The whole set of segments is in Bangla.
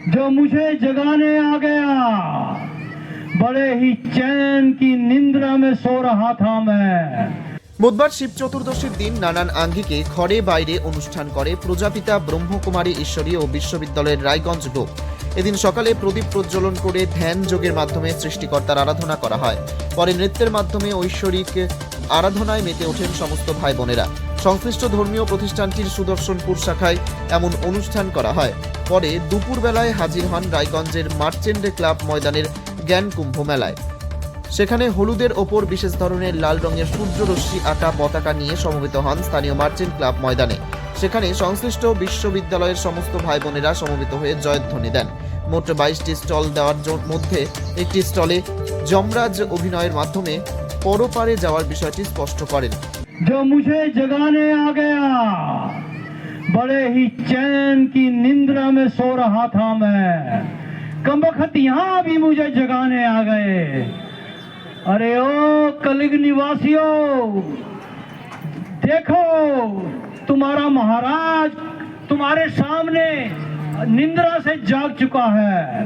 जो मुझे जगाने आ गया बड़े ही चैन की निंद्रा में सो रहा था मैं বুধবার শিব চতুর্দশীর দিন নানান আঙ্গিকে ঘরে বাইরে অনুষ্ঠান করে প্রজাপিতা ব্রহ্মকুমারী ঈশ্বরী ও বিশ্ববিদ্যালয়ের রায়গঞ্জ গ্রুপ এদিন সকালে প্রদীপ প্রজ্বলন করে ধ্যান যোগের মাধ্যমে সৃষ্টিকর্তার আরাধনা করা হয় পরে নৃত্যের মাধ্যমে ঐশ্বরিক আরাধনায় মেতে ওঠেন সমস্ত ভাই বোনেরা সংশ্লিষ্ট ধর্মীয় প্রতিষ্ঠানটির সুদর্শনপুর শাখায় এমন অনুষ্ঠান করা হয় পরে দুপুরবেলায় হাজির হন রায়গঞ্জের মার্চেন্ট ক্লাব ময়দানের জ্ঞান কুম্ভ মেলায় সেখানে হলুদের ওপর বিশেষ ধরনের লাল রঙের সূর্যরশ্মি আঁকা পতাকা নিয়ে সমবেত হন স্থানীয় মার্চেন্ট ক্লাব ময়দানে সেখানে সংশ্লিষ্ট বিশ্ববিদ্যালয়ের সমস্ত ভাই বোনেরা সমবেত হয়ে জয়ধ্বনি দেন মোট বাইশটি স্টল দেওয়ার জ- মধ্যে একটি স্টলে যমরাজ অভিনয়ের মাধ্যমে পরপারে যাওয়ার বিষয়টি স্পষ্ট করেন जो मुझे जगाने आ गया बड़े ही चैन की निंद्रा में सो रहा था मैं। कम वक्त यहाँ भी मुझे जगाने आ गए। अरे ओ कलिग निवासियों, देखो तुम्हारा महाराज तुम्हारे सामने निंद्रा से जाग चुका है।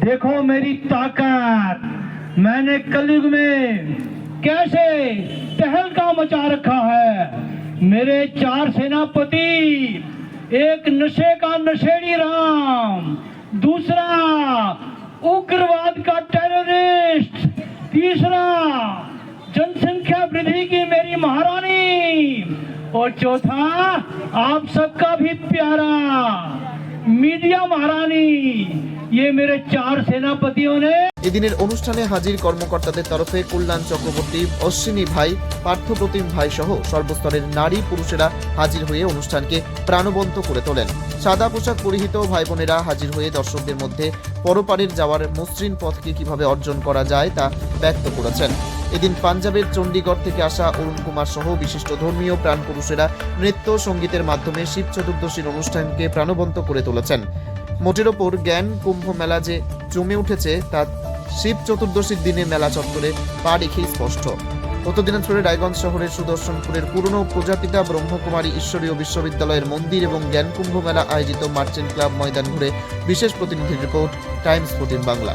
देखो मेरी ताकत, मैंने कलयुग में कैसे तहलका मचा रखा है। मेरे चार सेनापति, एक नशे का नशेड़ी राम, दूसरा उग्रवाद का टेररिस्ट तीसरा जनसंख्या वृद्धि की मेरी महारानी, और चौथा आप सबका भी प्यारा मीडिया महारानी, ये मेरे चार सेनापतियों ने এদিনের অনুষ্ঠানে হাজির কর্মকর্তাদের তরফে কল্যাণ চক্রবর্তী, অশ্বিনী ভাই পার্থপ্রতিম ভাই সহ সর্বস্তরের নারী পুরুষেরা হাজির হয়ে অনুষ্ঠানকে প্রাণবন্ত করে তোলেন। সাদা পোশাক পরিহিত ভাই বোনেরা হাজির হয়ে দর্শকদের মধ্যে পরপারের যাওয়ার মসৃণ পথকে কীভাবে অর্জন করা যায় তা ব্যক্ত করেছেন। এদিন পাঞ্জাবের চণ্ডীগড় থেকে আসা অরুণ কুমার সহ বিশিষ্ট ধর্মীয় প্রাণপুরুষেরা নৃত্য সঙ্গীতের মাধ্যমে শিব চতুর্দশীর অনুষ্ঠানকে প্রাণবন্ত করে তুলেছেন। মোটের ওপর জ্ঞান কুম্ভ মেলা যে জমে উঠেছে, তা শিব চতুর্দশীর দিনে মেলা চত্বরে পা রেখেই স্পষ্ট। উত্তর দিনাজপুরের রায়গঞ্জ শহরের সুদর্শনপুরের পুরনো প্রজাপিতা ব্রহ্মকুমারী ঈশ্বরীয় বিশ্ববিদ্যালয়ের মন্দির এবং জ্ঞানকুম্ভ মেলা আয়োজিত মার্চেন্ট ক্লাব ময়দান ঘুরে বিশেষ প্রতিনিধির report, Times fourteen Bangla.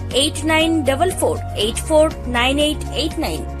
8944 849889